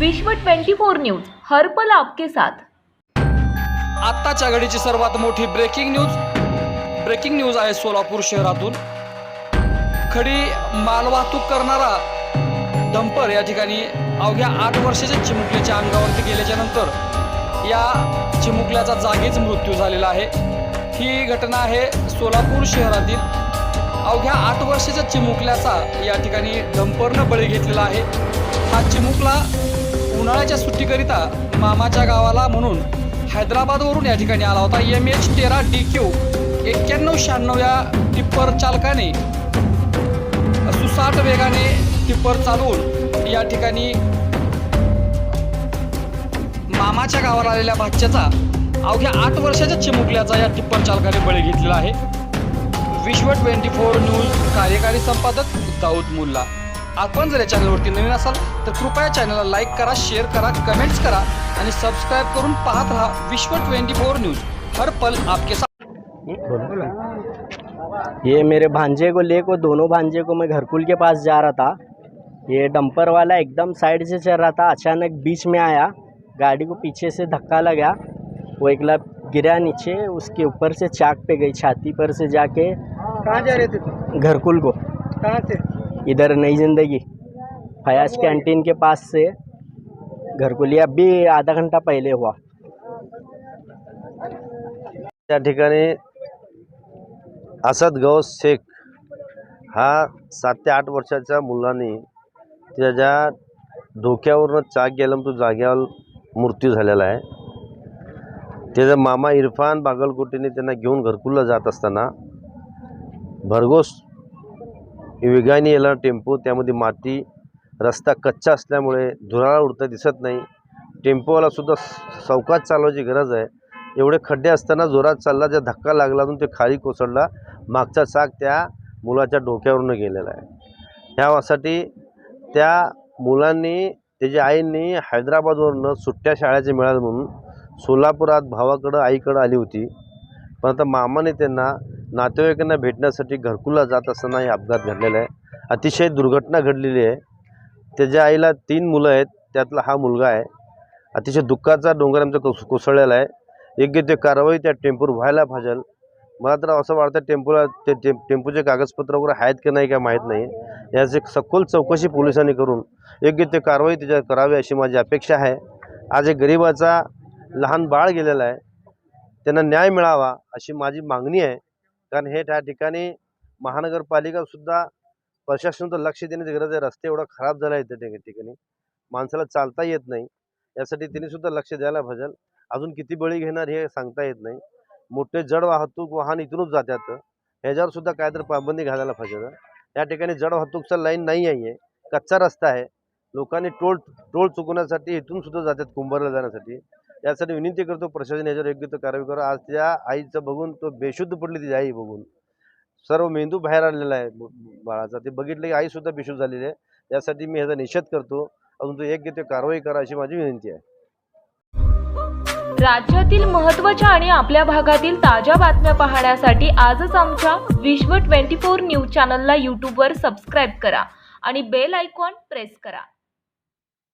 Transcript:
विश्व 24 न्यूज हर्पल आपके साथ. आत्ताच्या घडीची सर्वात मोठी ब्रेकिंग न्यूज ब्रेकिंग न्यूज आहे सोलापूर शहरातून. खडी मालवाहतूक करणारा डंपर या ठिकाणी अवघ्या आठ वर्षाच्या चिमुकलीच्या अंगावरती गेल्याच्यानंतर या चिमुकल्याचा जागीच मृत्यू झालेला आहे. ही घटना आहे सोलापूर शहरातील. अवघ्या आठ वर्षाच्या चिमुकल्याचा या ठिकाणी डंपरनं बळी घेतलेला आहे. हा चिमुकला उन्हाळ्याच्या सुट्टीकरिता मामाच्या गावाला म्हणून हैदराबादवरून या ठिकाणी आला होता. एम एच तेरा डी क्यू एक्क्याण्णव शहाण्णव या टिप्पर चालकाने सुसाट वेगाने टिप्पर चालवून या ठिकाणी मामाच्या गावाला आलेल्या भाच्याचा अवघ्या आठ वर्षाच्या चिमुकल्याचा या टिप्पर चालकाने बळी घेतलेला आहे. विश्व ट्वेंटी फोर न्यूज कार्यकारी संपादक दाऊद मुल्ला. आपण जर या चॅनलवरती नवीन असाल तर कृपया चॅनलला लाईक करा शेअर करा कमेंट्स करा आणि सबस्क्राईब करून पाहत राहा विश्व ट्वेंटी फोर न्यूज़. हर पल आपके साथ. ये मेरे भांजे को ले को दोनों भांजे को मैं घरकुल के पास जा रहा था। ये डंपर वाला एकदम साइड से चल रहा था अचानक बीच में आया गाड़ी को पीछे से धक्का लगा। वो एकला गिरा नीचे उसके ऊपर से चाक पे गई छाती पर से जाके कहाँ जा रहे थे घरकुल को। कहाँ से? इधर नई ज़िंदगी। फयाज कैंटीन के पास से घरकुली ये अभी आधा घंटा पहले हुआ। त्या ठिकाणी असद गौस शेख हा सात ते आठ वर्षाच्या मुलाने त्याच्या डोक्यावरनं चाक गेलं तो जाग्यावर मृत्यू झालेला आहे. त्याचा मामा इरफान बागलकोटीने त्यांना घेऊन घरकुलला जात असताना भरघोस वेगाने येला टेम्पो त्यामध्ये माती रस्ता कच्चा असल्यामुळे धुराळा उडता दिसत नाही. टेम्पोवालासुद्धा चौकात चालवायची गरज आहे. एवढे खड्डे असताना जोरात चालला ज्या धक्का लागला म्हणून ते खाली कोसळला मागचा चाक त्या मुलाच्या डोक्यावरून गेलेला आहे. ह्यासाठी त्या मुलांनी त्याच्या आईंनी हैदराबादवरनं सुट्ट्या शाळेचे मिळाले म्हणून सोलापुरात भावाकडं आईकडं आली होती. पण आता मामाने त्यांना नातेवाईकांना भेटण्यासाठी घरकुला जात असताना हे अपघात घडलेला आहे. अतिशय दुर्घटना घडलेली आहे. त्याच्या आईला तीन मुलं आहेत. त्यातला हा मुलगा आहे. अतिशय दुःखाचा डोंगर आमचा कोस कोसळलेला आहे. योग्य ते कारवाई त्या टेम्पोवर व्हायला पाहिजे मला तर असं वाटतं टेम्पोला ते टेम टेम्पोचे कागदपत्र वगैरे आहेत की नाही काय माहीत नाही. याची सखोल चौकशी पोलिसांनी करून योग्य ते कारवाई त्याच्यावर करावी अशी माझी अपेक्षा आहे. आज एक गरिबाचा लहान बाळ गेलेला आहे. त्यांना न्याय मिळावा अशी माझी मागणी आहे. कारण हे त्या ठिकाणी महानगरपालिकासुद्धा प्रशासन तर लक्ष देण्याची गरज आहे. रस्ते एवढा खराब झाला आहे त्या ठिक- ठिकाणी. माणसाला चालता येत नाही. यासाठी त्यांनी सुद्धा लक्ष द्यायला पाहिजे अजून किती बळी घेणार हे सांगता येत नाही. मोठे जड वाहतूक वाहन इथूनच जातात. ह्याच्यावर सुद्धा काहीतरी पाबंदी घालायला पाहिजे. या ठिकाणी जड वाहतूकचा लाईन नाही आहे. कच्चा रस्ता आहे. लोकांनी टोल टोल चुकवण्यासाठी इथून सुद्धा जातात कुंभारला जाण्यासाठी. यासाठी विनंती करतो प्रशासन याच्यावर योग्य तो कारवाई करा. आज त्या आईचं बघून तो बेशुद्ध पडली तिची आई बघून. सर्व मेंदू बाहेर आलेला आहे बाळाचा. ते बघितलं की आईसुद्धा बेशुद्ध झालेली आहे. यासाठी मी ह्याचा निषेध करतो. अजून तो योग्य ते कारवाई करा अशी माझी विनंती आहे. राज्यातील महत्त्वाच्या आणि आपल्या भागातील ताज्या बातम्या पाहण्यासाठी आजच आमच्या विश्व 24 न्यूज चॅनलला यूट्यूबवर सबस्क्राईब करा आणि बेल आयकॉन प्रेस करा.